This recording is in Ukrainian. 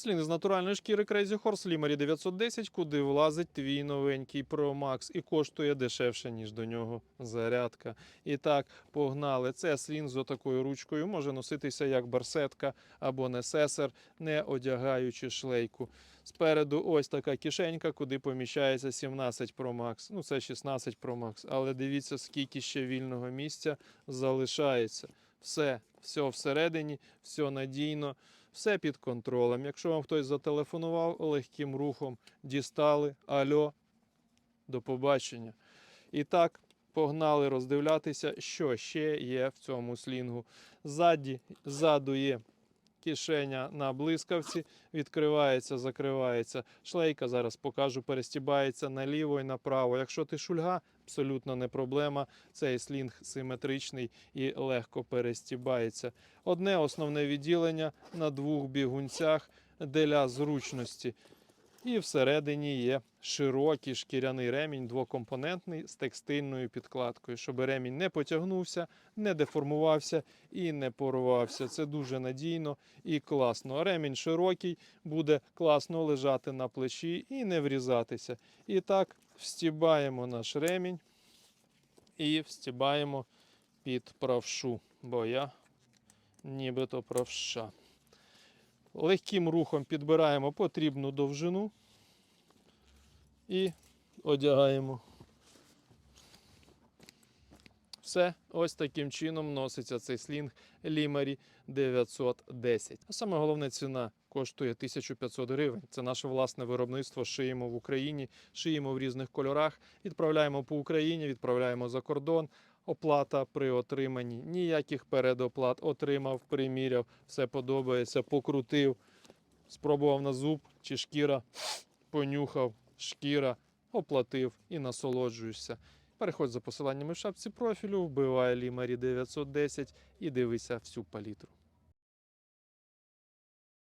Слін з натуральної шкіри Crazy Horse Limeri 910, куди влазить твій новенький Pro Max і коштує дешевше, ніж до нього зарядка. І так, погнали. Це слін з отакою ручкою. Може носитися як барсетка або несесер, не одягаючи шлейку. Спереду ось така кишенька, куди поміщається 17 Pro Max. Ну, це 16 Pro Max. Але дивіться, скільки ще вільного місця залишається. Все, все всередині, все надійно, все під контролем. Якщо вам хтось зателефонував легким рухом, дістали, альо, до побачення. І так, погнали роздивлятися, що ще є в цьому слінгу. Ззаді, ззаду є кишеня на блискавці, відкривається, закривається. Шлейка зараз покажу, перестібається наліво і направо. Якщо ти шульга, абсолютно не проблема. Цей слінг симетричний і легко перестібається. Одне основне відділення на двох бігунцях для зручності. І всередині є широкий шкіряний ремінь двокомпонентний з текстильною підкладкою, щоб ремінь не потягнувся, не деформувався і не порвався. Це дуже надійно і класно. Ремінь широкий, буде класно лежати на плечі і не врізатися. І так, встібаємо наш ремінь і встібаємо під правшу, бо я нібито правша. Легким рухом підбираємо потрібну довжину і одягаємо. Все, ось таким чином носиться цей слінг Лімарі 910. А саме головне ціна коштує 1500 гривень. Це наше власне виробництво. Шиємо в Україні, шиємо в різних кольорах, відправляємо по Україні, відправляємо за кордон. Оплата при отриманні. Ніяких передоплат. Отримав, приміряв, все подобається, покрутив, спробував на зуб чи шкіра, понюхав, шкіра, оплатив і насолоджуєшся. Переходь за посиланнями в шапці профілю, вбивай Лімарі 910 і дивися всю палітру.